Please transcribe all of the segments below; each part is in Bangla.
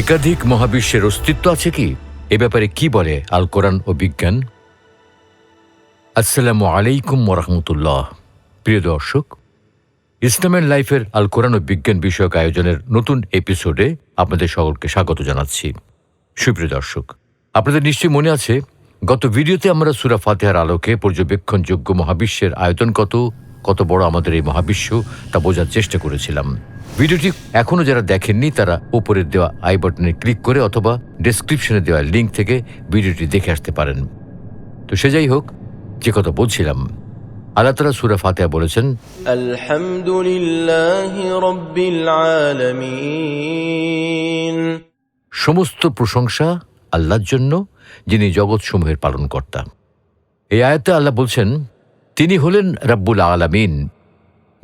একাধিক মহাবিশ্বের অস্তিত্ব আছে কি? এ ব্যাপারে কি বলে আল কোরআন ও বিজ্ঞান? আসসালামু আলাইকুম ওরহমতুল্লাহ প্রিয় দর্শক, ইসলামের লাইফের আল কোরআন ও বিজ্ঞান বিষয়ক আয়োজনের নতুন এপিসোডে আপনাদের সকলকে স্বাগত জানাচ্ছি। সুপ্রিয় দর্শক, আপনাদের নিশ্চয়ই মনে আছে, গত ভিডিওতে আমরা সুরা ফাতেহার আলোকে পর্যবেক্ষণযোগ্য মহাবিশ্বের আয়তন কত কত বড় আমাদের এই মহাবিশ্ব তা বোঝার চেষ্টা করেছিলাম। ভিডিওটি এখনও যারা দেখেননি তারা উপরের দেওয়া আই বাটনে ক্লিক করে অথবা ডিসক্রিপশনে দেওয়া লিঙ্ক থেকে ভিডিওটি দেখে আসতে পারেন। তো সে যাই হোক যে কথা বলছিলাম। আল্লাহ তালা সুরা ফাতেহা বলেছেন সমস্ত প্রশংসা আল্লাহর জন্য যিনি জগৎসমূহের পালনকর্তা। এই আয়তে আল্লাহ বলছেন তিনি হলেন রাব্বুল আলামিন,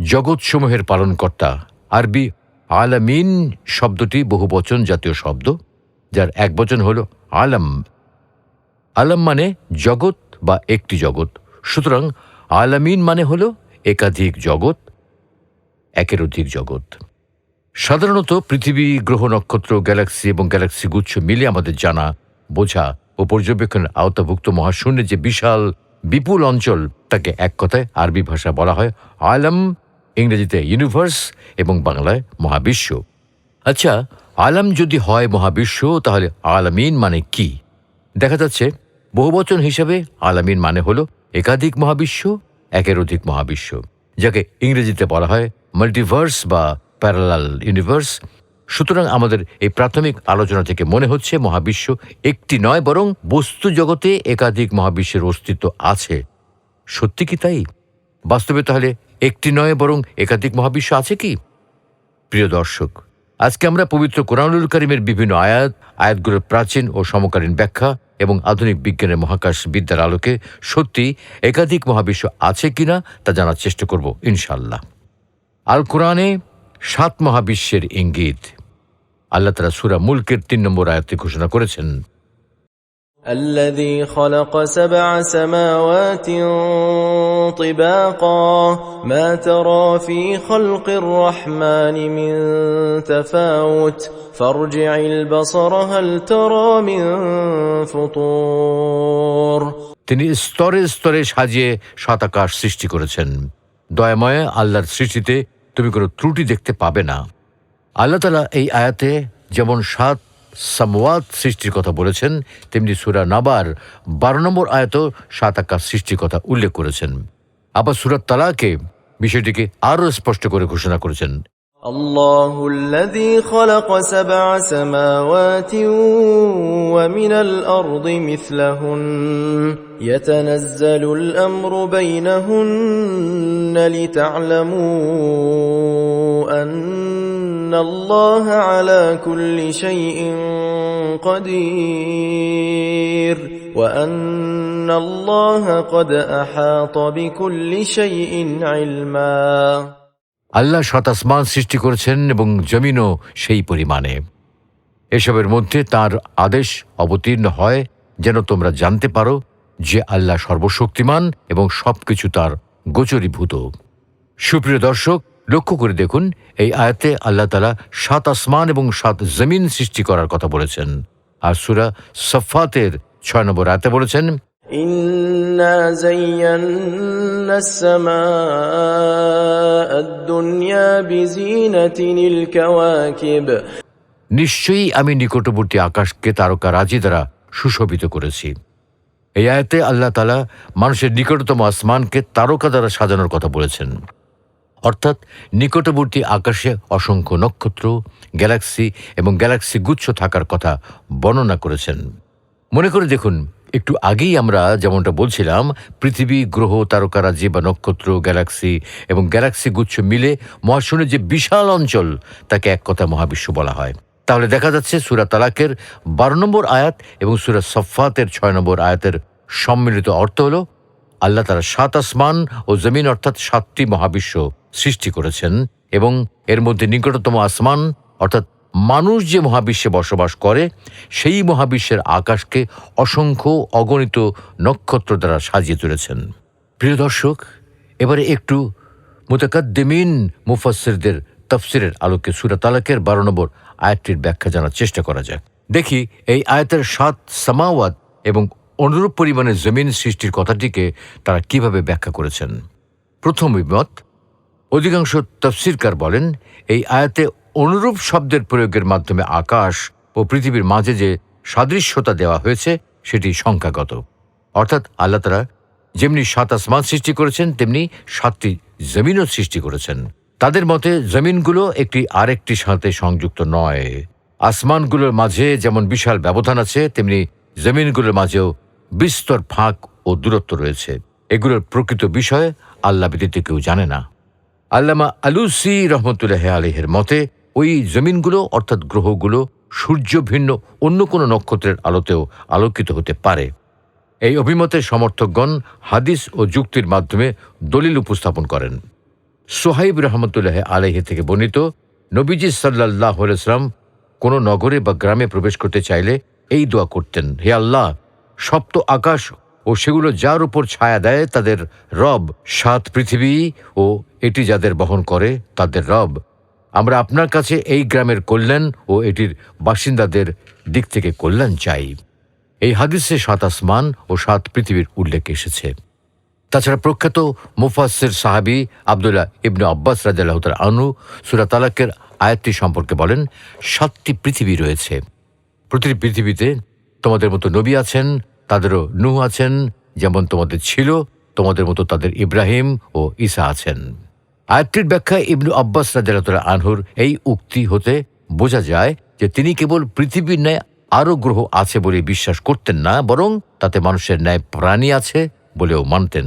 জগৎসমূহের পালনকর্তা। আরবি আলামিন শব্দটি বহুবচন জাতীয় শব্দ, যার এক বচন হল আলম। আলম মানে জগৎ বা একটি জগৎ। সুতরাং আলামিন মানে হল একাধিক জগৎ, একের অধিক জগৎ। সাধারণত পৃথিবী, গ্রহ, নক্ষত্র, গ্যালাক্সি এবং গ্যালাক্সি গুচ্ছ মিলে আমাদের জানা, বোঝা ও পর্যবেক্ষণের আওতাভুক্ত মহাশূন্যের যে বিশাল বিপুল অঞ্চল তাকে এক কথায় আরবি ভাষা বলা হয় আলম, ইংরেজিতে ইউনিভার্স এবং বাংলায় মহাবিশ্ব। আচ্ছা আলম যদি হয় মহাবিশ্ব, তাহলে আলামিন মানে কি? দেখা যাচ্ছে বহুবচন হিসেবে আলামিন মানে হল একাধিক মহাবিশ্ব, একের অধিক মহাবিশ্ব, যাকে ইংরেজিতে বলা হয় মাল্টিভার্স বা প্যারালাল ইউনিভার্স সুতরাং আমাদের এই প্রাথমিক আলোচনা থেকে মনে হচ্ছে মহাবিশ্ব একটি নয়, বরং বস্তু জগতে একাধিক মহাবিশ্বের অস্তিত্ব আছে। সত্যি কি তাই? বাস্তবে তাহলে একটি নয়, বরং একাধিক মহাবিশ্ব আছে কি? প্রিয় দর্শক, আজকে আমরা পবিত্র কোরআনুল করিমের বিভিন্ন আয়াত, আয়াতগুলোর প্রাচীন ও সমকালীন ব্যাখ্যা এবং আধুনিক বিজ্ঞানের মহাকাশ বিদ্যার আলোকে সত্যি একাধিক মহাবিশ্ব আছে কিনা তা জানার চেষ্টা করব ইনশাল্লাহ আল কোরআনে সাত মহাবিশ্বের ইঙ্গিত আল্লাহ তারা সুরা মুলকের তিন নম্বর আয়াতে ঘোষণা করেছেন الذي خلق سبع سماوات طباقا ما ترى في خلق الرحمن من تفاوت فارجع البصر هل ترى من فطور তিনি স্তরে স্তরে সাজিয়ে শতাকাশ সৃষ্টি করেছেন দয়াময় আল্লাহর সৃষ্টিতে তুমি কোনো ত্রুটি দেখতে পাবে না। আল্লাহ তালা এই আয়াতে যেমন সাত সামওয়াত সৃষ্টির কথা বলেছেন, তেমনি সুরা নাবার বারো নম্বর আয়াত সাত আকাশ সৃষ্টির কথা উল্লেখ করেছেন। আবার সুরাত তালাকে বিষয়টিকে আরও স্পষ্ট করে ঘোষণা করেছেন। الله الذي خلق سبع سماوات ومن الأرض مثلهن. يتنزل الأمر بينهن لتعلموا أن الله على كل شيء قدير وأن الله قد أحاط بكل شيء علما. আল্লাহ সাত আসমান সৃষ্টি করেছেন এবং জমিনও সেই পরিমাণে। এসবের মধ্যে তার আদেশ অবতীর্ণ হয় যেন তোমরা জানতে পারো যে আল্লাহ সর্বশক্তিমান এবং সবকিছু তার গোচরীভূত। সুপ্রিয় দর্শক, লক্ষ্য করে দেখুন, এই আয়াতে আল্লাহ তালা সাত আসমান এবং সাত জমিন সৃষ্টি করার কথা বলেছেন। আর সুরা সফাতের ছয় নম্বর আয়াতে বলেছেন إنا زينا السماء الدنيا بزينة الكواكب নিশ্চয়ই আমি নিকটবর্তী আকাশকে তারকা রাজি দ্বারা সুশোভিত করেছি এই আয়াতে আল্লাহ তালা মানুষের নিকটতম আসমানকে তারকা দ্বারা সাজানোর কথা বলেছেন অর্থাৎ নিকটবর্তী আকাশে অসংখ্য নক্ষত্র গ্যালাক্সি এবং গ্যালাক্সি গুচ্ছ থাকার কথা বর্ণনা করেছেন মনে করে দেখুন একটু আগেই আমরা যেমনটা বলছিলাম, পৃথিবী, গ্রহ তারকারাজি বা নক্ষত্র, গ্যালাক্সি এবং গ্যালাক্সি গুচ্ছ মিলে মহাশূন্যের যে বিশাল অঞ্চল, তাকে এক কথা মহাবিশ্ব বলা হয়। তাহলে দেখা যাচ্ছে সুরা তালাকের বারো নম্বর আয়াত এবং সুরা সফাতের ছয় নম্বর আয়াতের সম্মিলিত অর্থ হল, আল্লাহ তারা সাত আসমান ও জমিন অর্থাৎ সাতটি মহাবিশ্ব সৃষ্টি করেছেন এবং এর মধ্যে নিকটতম আসমান অর্থাৎ মানুষ যে মহাবিশ্বে বসবাস করে, সেই মহাবিশ্বের আকাশকে অসংখ্য অগণিত নক্ষত্র দ্বারা সাজিয়ে তুলেছেন। প্রিয় দর্শক, এবারে একটু মুতাকাদ্দিমিন মুফাসসিরদের তফসিরের আলোকে সুরা তালাকের বারো নম্বর আয়াতটির ব্যাখ্যা জানার চেষ্টা করা যাক। দেখি, এই আয়াতের সাত সামাওয়াত এবং অনুরূপ পরিমাণে জমিন সৃষ্টির কথাটিকে তারা কীভাবে ব্যাখ্যা করেছেন? প্রথম বিমত, অধিকাংশ তফসিরকার বলেন, এই আয়াতে অনুরূপ শব্দের প্রয়োগের মাধ্যমে আকাশ ও পৃথিবীর মাঝে যে সাদৃশ্যতা দেওয়া হয়েছে, সেটি সংখ্যাগত। অর্থাৎ আল্লাহ তারা যেমনি সাত আসমান সৃষ্টি করেছেন, তেমনি সাতটি জমিনও সৃষ্টি করেছেন। তাদের মতে জমিনগুলো একটি আরেকটির সাথে সংযুক্ত নয়। আসমানগুলোর মাঝে যেমন বিশাল ব্যবধান আছে, তেমনি জমিনগুলোর মাঝেও বিস্তর ফাঁক ও দূরত্ব রয়েছে। এগুলোর প্রকৃত বিষয়ে আল্লাহ ব্যতীত কেউ জানে না। আল্লামা আলুসি রহমতুল্লাহ আলহের মতে ওই জমিনগুলো, অর্থাৎ গ্রহগুলো, সূর্য ভিন্ন অন্য কোনো নক্ষত্রের আলোতেও আলোকিত হতে পারে। এই অভিমতের সমর্থকগণ হাদিস ও যুক্তির মাধ্যমে দলিল উপস্থাপন করেন। সোহাইব রহমতুল্লাহ আলহে থেকে বর্ণিত, নবীজি সাল্লাহ ইসলাম কোনো নগরে বা গ্রামে প্রবেশ করতে চাইলে এই দোয়া করতেন, হে আল্লাহ, সপ্ত আকাশ ও সেগুলো যার উপর ছায়া দেয় তাদের রব সাত পৃথিবী ও এটি যাদের বহন করে তাদের রব আমরা আপনার কাছে এই গ্রামের কল্যাণ ও এটির বাসিন্দাদের দিক থেকে কল্যাণ চাই। এই হাদিসে সাত আসমান ও সাত পৃথিবীর উল্লেখ এসেছে। তাছাড়া প্রখ্যাত মুফাসের সাহাবি আবদুল্লাহ ইবনু আব্বাস রাজাল্লাহ আনু সুরা তালাকের আয়াতটি সম্পর্কে বলেন, সাতটি পৃথিবী রয়েছে। প্রতিটি পৃথিবীতে তোমাদের মতো নবী আছেন, তাদেরও নূহ আছেন, যেমন তোমাদের ছিল, তোমাদের মতো তাদের ইব্রাহিম ও ঈসা আছেন। আয়াতটির ব্যাখ্যা ইবনু আব্বাস রাজাল্লাহ আনহুর এই উক্তি হতে বোঝা যায় যে তিনি কেবল পৃথিবীর ন্যায় আরও গ্রহ আছে বলে বিশ্বাস করতেন না, বরং তাতে মানুষের ন্যায় প্রাণী আছে বলেও মানতেন।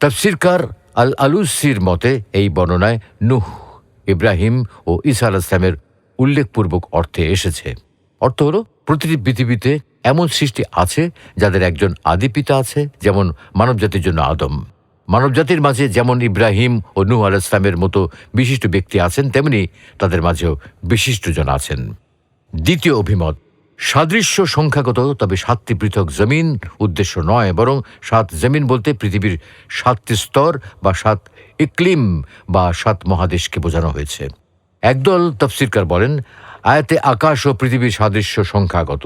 তফসিরকার আল আলুসির মতে এই বর্ণনায় নুহ, ইব্রাহিম ও ঈসা আল ইসলামের উল্লেখপূর্বক অর্থে এসেছে। অর্থ হল প্রতিটি পৃথিবীতে এমন সৃষ্টি আছে যাদের একজন আদি পিতা আছে, যেমন মানবজাতির জন্য আদম। মানবজাতির মাঝে যেমন ইব্রাহিম ও নূহ আল ইসলামের মতো বিশিষ্ট ব্যক্তি আছেন, তেমনি তাদের মাঝেও বিশিষ্টজন আছেন। দ্বিতীয় অভিমত, সাদৃশ্য সংখ্যাগত তবে সাতটি পৃথক জমিন, উদ্দেশ্য নয়, বরং সাত জমিন বলতে পৃথিবীর সাতটি স্তর বা সাত ইকলিম বা সাত মহাদেশকে বোঝানো হয়েছে। একদল তফসিরকার বলেন, আয়াতে আকাশ ও পৃথিবীর সাদৃশ্য সংখ্যাগত,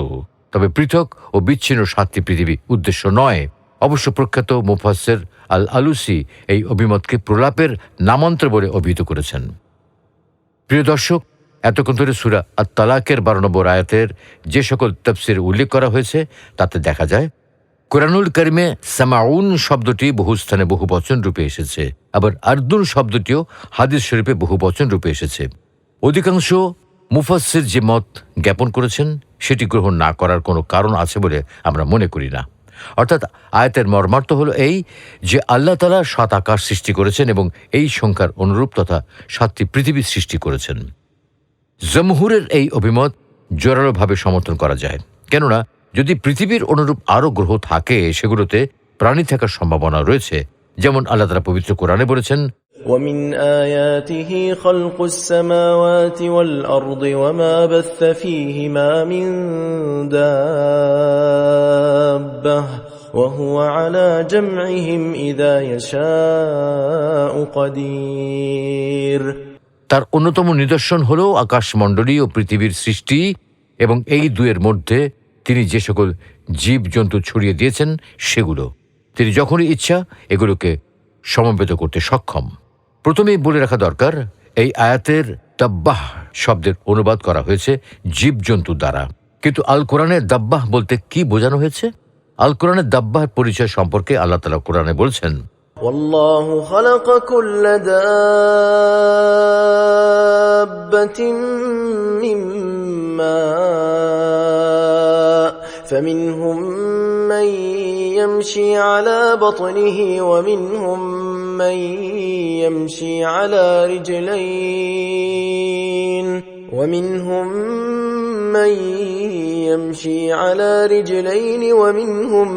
তবে পৃথক ও বিচ্ছিন্ন সাতটি পৃথিবী উদ্দেশ্য নয়। অবশ্য প্রখ্যাত মুফাসের আল আলুসি এই অভিমতকে প্রলাপের নামান্তর বলে অভিহিত করেছেন। প্রিয় দর্শক, এতক্ষণ ধরে সুরা আর তালাকের বারো নম্বর আয়াতের যে সকল তফসির উল্লেখ করা হয়েছে, তাতে দেখা যায়, কোরআনুল করিমে সামাউন শব্দটি বহু স্থানে বহু বচন রূপে এসেছে, আবার আর্দুন শব্দটিও হাদিস শরীফে বহু বচন রূপে এসেছে। অধিকাংশ মুফাসির যে মত জ্ঞাপন করেছেন, সেটি গ্রহণ না করার কোনো কারণ আছে বলে আমরা মনে করি না। অর্থাৎ আয়াতের মর্মার্থ হল এই যে আল্লাহ তালা সাত আকাশ সৃষ্টি করেছেন এবং এই সংখ্যার অনুরূপ তথা সাতটি পৃথিবী সৃষ্টি করেছেন। জমহুরের এই অভিমত জোরালোভাবে সমর্থন করা যায়। কেননা, যদি পৃথিবীর অনুরূপ আরও গ্রহ থাকে, সেগুলোতে প্রাণী থাকার সম্ভাবনা রয়েছে, যেমন আল্লাহ তালা পবিত্র কোরআনে বলেছেন ومن آياته خلق السماوات والأرض وما بث فيهما من دابة وهو على جمعهم إذا يشاء قدير তার অন্যতম নিদর্শন হল আকাশমণ্ডলী ও পৃথিবীর সৃষ্টি এবং এই দুয়ের মধ্যে তিনি যে সকল জীবজন্তু ছড়িয়ে দিয়েছেন সেগুলো তিনি যখনই ইচ্ছা এগুলোকে সমবেত করতে সক্ষম প্রথমেই বলে রাখা দরকার এই আয়াতের দাব্বাহ শব্দের অনুবাদ করা হয়েছে জীবজন্তু দ্বারা কিন্তু আল কোরআনের দাব্বাহ বলতে কি বোঝানো হয়েছে আল কোরআনের দাব্বাহ পরিচয় সম্পর্কে আল্লাহ তালা কোরআনে বলছেন والله خلق كل دابة من ماء فمنهم من يمشي على بطنه ومنهم من يمشي على رجلين ومنهم من يمشي على رجلين ومنهم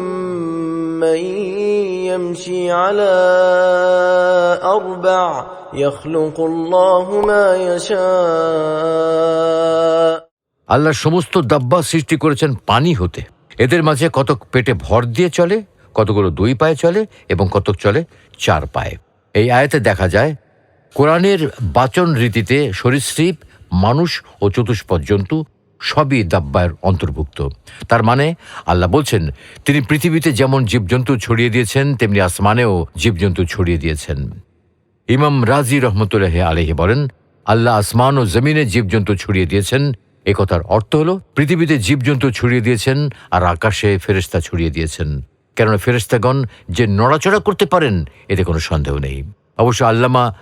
من يمشي على أربع يخلق الله ما يشاء আল্লাহ সমস্ত দাব্বা সৃষ্টি করেছেন পানি হতে এদের মাঝে কতক পেটে ভর দিয়ে চলে, কতগুলো দুই পায়ে চলে এবং কতক চলে চার পায়ে। এই আয়াতে দেখা যায়, কোরআনের বাচন রীতিতে সরীসৃপ, মানুষ ও চতুষ্পদ জন্তু সবই দাব্বায়ের অন্তর্ভুক্ত। তার মানে আল্লাহ বলছেন, তিনি পৃথিবীতে যেমন জীবজন্তু ছড়িয়ে দিয়েছেন, তেমনি আসমানেও জীবজন্তু ছড়িয়ে দিয়েছেন। ইমাম রাজি রহমতুল্লাহ আলহি বলেন, আল্লাহ আসমান ও জমিনে জীবজন্তু ছড়িয়ে দিয়েছেন একথার অর্থ হল, পৃথিবীতে জীবজন্তু ছড়িয়ে দিয়েছেন আর আকাশে ফেরেস্তা ছড়িয়ে দিয়েছেন। কেননা ফেরেস্তাগণ যে নড়াচড়া করতে পারেন, এতে কোনো সন্দেহ নেই। অবশ্য আল্লামা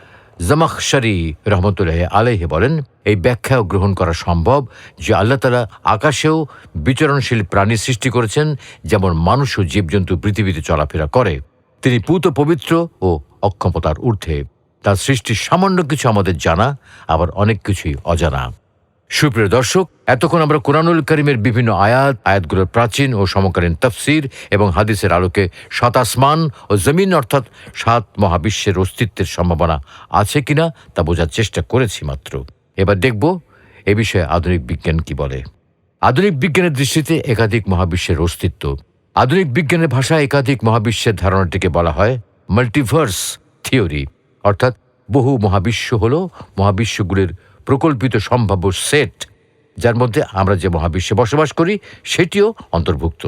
জামাখশারি রহমতুল্লাহ আলহে বলেন, এই ব্যাখ্যাও গ্রহণ করা সম্ভব যে আল্লাহ তালা আকাশেও বিচরণশীল প্রাণী সৃষ্টি করেছেন, যেমন মানুষ ও জীবজন্তু পৃথিবীতে চলাফেরা করে। তিনি পুত, পবিত্র ও অক্ষমতার ঊর্ধ্বে। তার সৃষ্টির সামান্য কিছু আমাদের জানা, আবার অনেক কিছুই অজানা। সুপ্রিয় দর্শক, এতক্ষণ আমরা কোরআনুল করিমের বিভিন্ন আয়াত, আয়াতগুলোর প্রাচীন ও সমকালীন তফসির এবং হাদিসের আলোকে সাত আসমান ও জমিন অর্থাৎ সাত মহাবিশ্বের অস্তিত্বের সম্ভাবনা আছে কিনা তা বোঝার চেষ্টা করেছি মাত্র। এবার দেখব এ বিষয়ে আধুনিক বিজ্ঞান কি বলে। আধুনিক বিজ্ঞানের দৃষ্টিতে একাধিক মহাবিশ্বের অস্তিত্ব। আধুনিক বিজ্ঞানের ভাষায় একাধিক মহাবিশ্বের ধারণাটিকে বলা হয় মাল্টিভার্স থিওরি অর্থাৎ বহু মহাবিশ্ব হল মহাবিশ্বগুলির প্রকল্পিত সম্ভাব্য সেট, যার মধ্যে আমরা যে মহাবিশ্বে বসবাস করি, সেটিও অন্তর্ভুক্ত।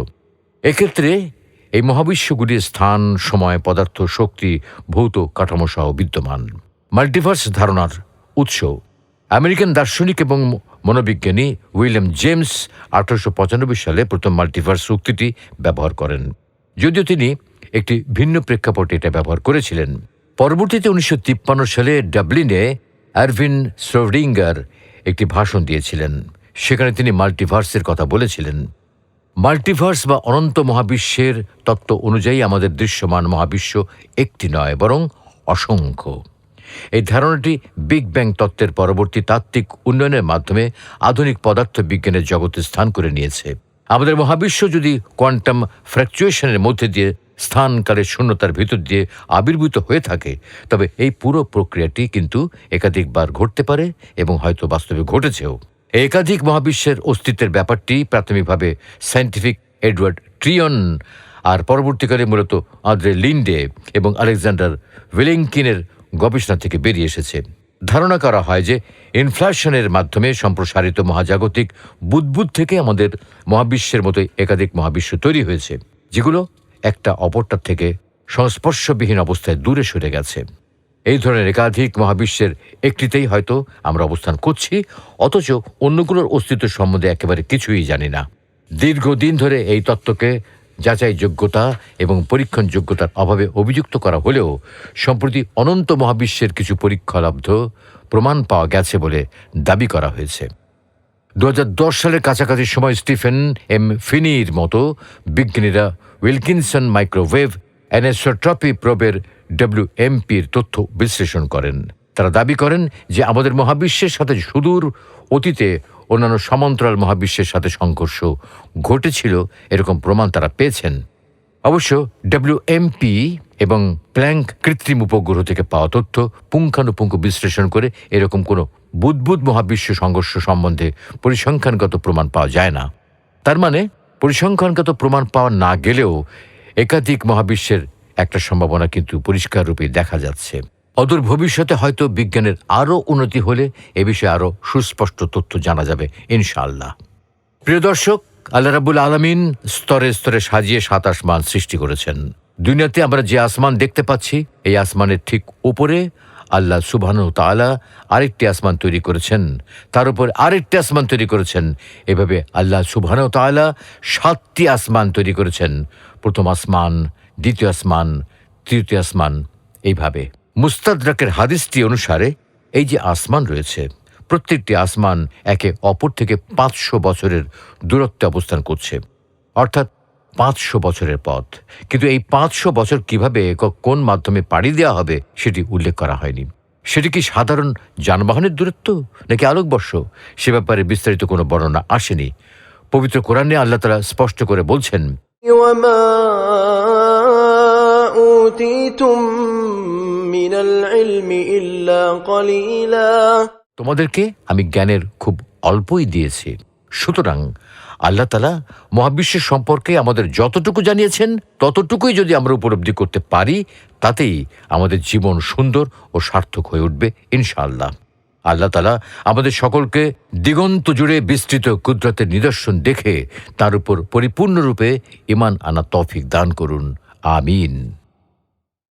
এক্ষেত্রে এই মহাবিশ্বগুলির স্থান, সময়, পদার্থ, শক্তি, ভৌত কাঠামো সহ বিদ্যমান। মাল্টিভার্স ধারণার উৎস। আমেরিকান দার্শনিক এবং মনোবিজ্ঞানী উইলিয়াম জেমস আঠারোশো পঁচানব্বই সালে প্রথম মাল্টিভার্স উক্তিটি ব্যবহার করেন। যদিও তিনি একটি ভিন্ন প্রেক্ষাপটে এটা ব্যবহার করেছিলেন। পরবর্তীতে উনিশশো তিপ্পান্ন সালে ডাবলিনে আরভিন শ্রোডিঙ্গার একটি ভাষণ দিয়েছিলেন। সেখানে তিনি মাল্টিভার্সের কথা বলেছিলেন। মাল্টিভার্স বা অনন্ত মহাবিশ্বের তত্ত্ব অনুযায়ী আমাদের দৃশ্যমান মহাবিশ্ব একটি নয়, বরং অসংখ্য। এই ধারণাটি বিগ ব্যাং তত্ত্বের পরবর্তী তাত্ত্বিক উন্নয়নের মাধ্যমে আধুনিক পদার্থ বিজ্ঞানের জগতে স্থান করে নিয়েছে। আমাদের মহাবিশ্ব যদি কোয়ান্টাম ফ্র্যাকচুয়েশনের মধ্যে দিয়ে স্থানকালের শূন্যতার ভিতর দিয়ে আবির্ভূত হয়ে থাকে। তবে এই পুরো প্রক্রিয়াটি কিন্তু একাধিকবার ঘটতে পারে এবং হয়তো বাস্তবে ঘটেছেও। একাধিক মহাবিশ্বের অস্তিত্বের ব্যাপারটি প্রাথমিকভাবে সায়েন্টিফিক এডওয়ার্ড ট্রিয়ন আর পরবর্তীকালে মূলত আদ্রে লিন্ডে এবং আলেকজান্ডার ওয়েলিংকিনের গবেষণা থেকে বেরিয়ে এসেছে। ধারণা করা হয় যে ইনফ্লেশনের মাধ্যমে সম্প্রসারিত মহাজাগতিক বুদ্বুদ থেকে আমাদের মহাবিশ্বের মতো একাধিক মহাবিশ্ব তৈরি হয়েছে, যেগুলো একটা অপরটার থেকে সংস্পর্শবিহীন অবস্থায় দূরে সরে গেছে। এই ধরনের একাধিক মহাবিশ্বের একটিতেই হয়তো আমরা অবস্থান করছি, অথচ অন্যগুলোর অস্তিত্ব সম্বন্ধে একেবারে কিছুই জানি না। দীর্ঘদিন ধরে এই তত্ত্বকে যাচাই যোগ্যতা এবং পরীক্ষণ যোগ্যতার অভাবে অভিযুক্ত করা হলেও সম্প্রতি অনন্ত মহাবিশ্বের কিছু পরীক্ষালব্ধ প্রমাণ পাওয়া গেছে বলে দাবি করা হয়েছে। দু হাজার দশ সালের কাছাকাছি সময় স্টিফেন এম ফিনির মতো বিজ্ঞানীরা উইলকিনসন মাইক্রোওয়েভ অ্যানেসোট্রপি প্রবের ডব্লিউএমপির তথ্য বিশ্লেষণ করেন। তারা দাবি করেন যে আমাদের মহাবিশ্বের সাথে সুদূর অতীতে অন্যান্য সমান্তরাল মহাবিশ্বের সাথে সংঘর্ষ ঘটেছিল, এরকম প্রমাণ তারা পেয়েছেন। অবশ্য ডব্লিউএমপি এবং প্ল্যাঙ্ক কৃত্রিম উপগ্রহ থেকে পাওয়া তথ্য পুঙ্খানুপুঙ্খ বিশ্লেষণ করে এরকম কোনো বুদ্বুদ মহাবিশ্ব সংঘর্ষ সম্বন্ধে পরিসংখ্যানগত প্রমাণ পাওয়া যায় না। তার মানে পরিসংখ্যানগত প্রমাণ পাওয়া না গেলেও একাধিক মহাবিশ্বের একটা সম্ভাবনা কিন্তু পরিষ্কার রূপে দেখা যাচ্ছে। অদূর ভবিষ্যতে হয়তো বিজ্ঞানের আরও উন্নতি হলে এ বিষয়ে আরও সুস্পষ্ট তথ্য জানা যাবে, ইনশাআল্লাহ। প্রিয় দর্শক, আল্লাহ রাবুল আলমিন স্তরে স্তরে সাজিয়ে সাত আসমান সৃষ্টি করেছেন। দুনিয়াতে আমরা যে আসমান দেখতে পাচ্ছি, এই আসমানের ঠিক উপরে আল্লাহ সুবহান তাআলা আরেকটি আসমান তৈরি করেছেন। তার উপর আরেকটি আসমান তৈরি করেছেন। এভাবে আল্লাহ সুবহান তাআলা সাতটি আসমান তৈরি করেছেন। প্রথম আসমান, দ্বিতীয় আসমান, তৃতীয় আসমান, এইভাবে। মুস্তাদরাকের হাদিসটি অনুসারে এই যে আসমান রয়েছে, প্রত্যেকটি আসমান একে অপর থেকে পাঁচশো বছরের দূরত্বে অবস্থান করছে। অর্থাৎ পাঁচশো বছরের পথ। কিন্তু এই পাঁচশো বছর কীভাবে কোন মাধ্যমে পাড়ি দেওয়া হবে সেটি উল্লেখ করা হয়নি। সেটি কি সাধারণ যানবাহনের দূরত্ব নাকি আলোকবর্ষ? সে ব্যাপারে বিস্তারিত কোনো বর্ণনা আসেনি। পবিত্র কোরআনে আল্লাহ তারা স্পষ্ট করে বলছেন তোমাদেরকে আমি জ্ঞানের খুব অল্পই দিয়েছি। সুতরাং আল্লাহ তালা মহাবিশ্বের সম্পর্কে আমাদের যতটুকু জানিয়েছেন, ততটুকুই যদি আমরা উপলব্ধি করতে পারি, তাতেই আমাদের জীবন সুন্দর ও সার্থক হয়ে উঠবে, ইনশাআল্লাহ। আল্লাহ তালা আমাদের সকলকে দিগন্ত জুড়ে বিস্তৃত কুদরতের নিদর্শন দেখে তার উপর পরিপূর্ণরূপে ইমান আনা তৌফিক দান করুন। আমিন।